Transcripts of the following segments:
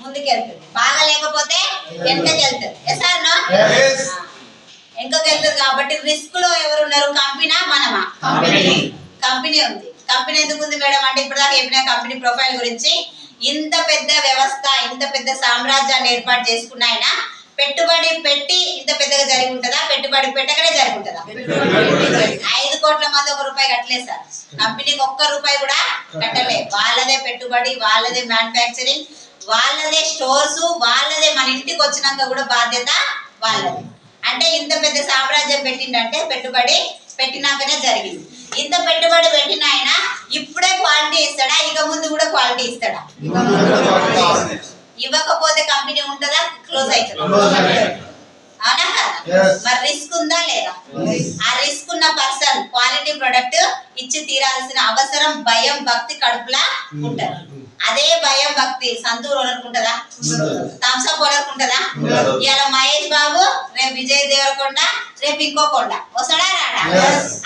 ముందుకెళ్తుంది. బాగా లేకపోతే వెనకకి వెళ్తుంది ఎసార్ Yes. వెనకకి వెళ్తుంది కాబట్టి రిస్క్లో ఎవరు ఉన్నారు కంపెనీ. మనమా. కంపెనీ ఉంది. కంపెనీ ఎందుకు ఉంది మేడం అంటే ఇప్పుడు దాకా చెప్పిన కంపెనీ ప్రొఫైల్ గురించి ఇంత పెద్ద వ్యవస్థ ఇంత పెద్ద సామ్రాజ్యాన్ని ఏర్పాటు చేసుకున్న ఆయన పెట్టుబడి పెట్టి ఇంత పెద్దగా జరిగి ఉంటుందా? పెట్టుబడి పెట్టకనే జరిగి ఉంటుందా ఐదు కోట్ల మంది ఒక రూపాయి కట్టలేదు సార్. కంపెనీకి ఒక్క రూపాయి కూడా కట్టలే. వాళ్ళదే పెట్టుబడి వాళ్ళదే మ్యానుఫ్యాక్చరింగ్ వాళ్ళదే స్టోర్స్ వాళ్ళదే మన ఇంటికి వచ్చినాక కూడా బాధ్యత వాళ్ళది. అంటే ఇంత పెద్ద సామ్రాజ్యం పెట్టిండంటే పెట్టుబడి పెట్టినాకనే జరిగింది. ఇంత పెట్టుబడి పెట్టిన ఆయన ఇప్పుడే క్వాలిటీ ఇస్తాడా? ఇక ముందు కూడా క్వాలిటీ ఇస్తాడా? ఇవ్వకపోతే కంపెనీ ఉంటుందా? క్లోజ్ అవుతుందా? అవునా కదా. మరి రిస్క్ ఉందా లేదా? ఆ రిస్క్ ఉన్న పర్సన్ క్వాలిటీ ప్రొడక్ట్ ఇచ్చి తీరాల్సిన అవసరం భయం భక్తి కడుపులా ఉంటది. అదే భయం భక్తి. సంతూర్ ఓనర్కుంటదా థమ్స్అప్ ఓనర్కుంటదా ఉండదు. ఇవాళ మహేష్ బాబు రేపు విజయ్ దేవరకొండ రేపు ఇంకో కొండ. వస్తాడా రాడా.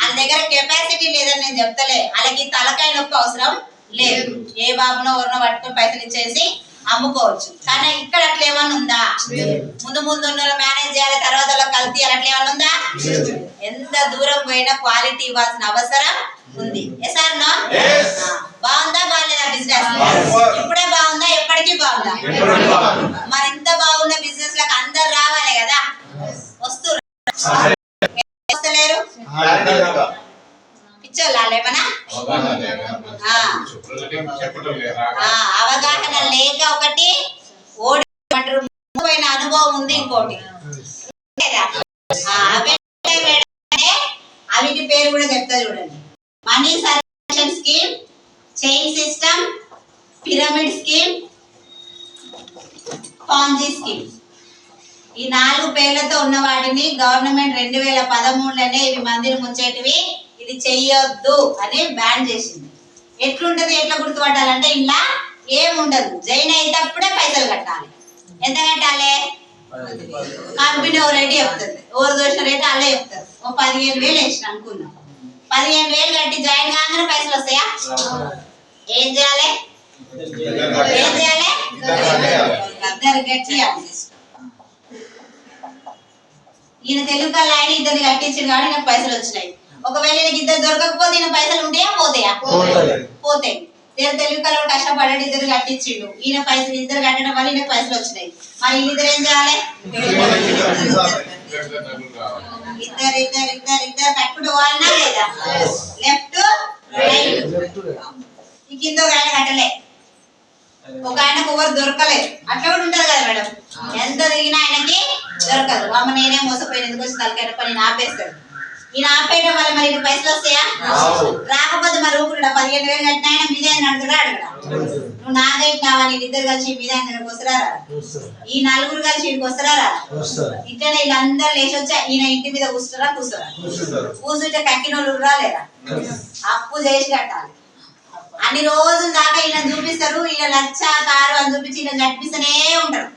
వాళ్ళ దగ్గర కెపాసిటీ లేదని నేను చెప్తలే. వాళ్ళకి తలకాయ నొప్పి అవసరం లేదు. ఏ బాబునో ఎవరినో పట్టుకొని పైసలు ఇచ్చేసి అమ్ముకోవచ్చు. కానీ ఇక్కడ అట్లా ఏమన్నా ఉందా? ముందు ముందు ఉన్న మేనేజ్ చేయాలి తర్వాత కల్తీ అట్లా ఏమన్నా ఉందా? ఎంత దూరం పోయినా క్వాలిటీ ఇవ్వాల్సిన అవసరం ఉంది. సార్ అవగాహన లేక ఒకటి ఓడి అంటారు. పోయిన అనుభవం ఉంది ఇంకోటి. అవిటి పేరు కూడా చెప్తా చూడండి. Money circulation scheme chain system pyramid scheme ponzi scheme. ఈ నాలుగు పేర్లతో ఉన్న వాటిని గవర్నమెంట్ రెండు వేల పదమూడులోనే ఇవి మందిని ముంచేటివి. ఇది చెయ్యొద్దు అని బ్యాన్ చేసింది. ఎట్లుంటది ఎట్లా గుర్తుపట్టాలంటే ఇలా ఏముండదు. జైన్ అయ్యేటప్పుడే పైసలు కట్టాలి. ఎంత కట్టాలి? కంపెనీ ఓ రేటు చెప్తుంది ఓరు దోషం రేటు అలా చెప్తారు. ఓ పదిహేను వేలు వేసిన అనుకున్నాం. పదిహేను వేలు కట్టి జాయిన్ కాగానే పైసలు వస్తాయా? ఏం చేయాలి? ఏం చేయాలి? ఇద్దరు గట్టి ఈయన తెలుగు కళ్ళు ఆయన ఇద్దరిని కట్టించాడు కాబట్టి నాకు పైసలు వచ్చినాయి. ఒకవేళ ఈయనకి ఇద్దరు దొరకకపోతే ఈయన పైసలు ఉంటాయా పోతాయా? పోతాయి. నేను తెలుగు కల్లో కష్టపడ్డాడు ఇద్దరు కట్టించిండు. ఈయన పైసలు ఇద్దరు కట్టడం వల్ల ఈయన పైసలు వచ్చినాయి. మరి వీళ్ళిద్దరు ఏం చేయాలి? ఇద్దరు ఇద్దరు ఇద్దరు ఇద్దరు. కట్టుకుంటూ వాళ్ళనా లేదా? లెఫ్ట్ రైట్ ఈ కింద ఒక ఆయన కట్టలే. ఒక ఆయనకు ఎవరు దొరకలేదు. అట్లా కూడా ఉంటది కదా మేడం. ఎంత దిగినా ఆయనకి దొరకదు. అమ్మ నేనే మోసపోయిన ఎందుకు వచ్చి తలకైన పని ఆపేస్తాడు ఈయన ఆపేయడం వల్ల మరి ఇటు పైసలు వస్తాయా. రాకపోతే మరి ఊపిరి పదిహేను వేలు కట్టిన ఆయన మీద ఆయన అడుగుడా నువ్వు నాగైతున్నావా నీ ఇద్దరు కలిసి మీద వస్తారా? ఈ నలుగురు కలిసి ఇంటికి వస్తారా? ఇట్లనే వీళ్ళందరూ లేచి వచ్చి ఈయన ఇంటి మీద కూర్చున్నారా? కూర్చోరా? కూర్చుంటే కక్కిన వాళ్ళు రాలేరా అప్పు చేసి కట్టాలి. అన్ని రోజుల దాకా ఈయన చూపిస్తారు ఈయన లక్ష కారు అని చూపించి ఈయన నడిపిస్తూనే ఉంటారు.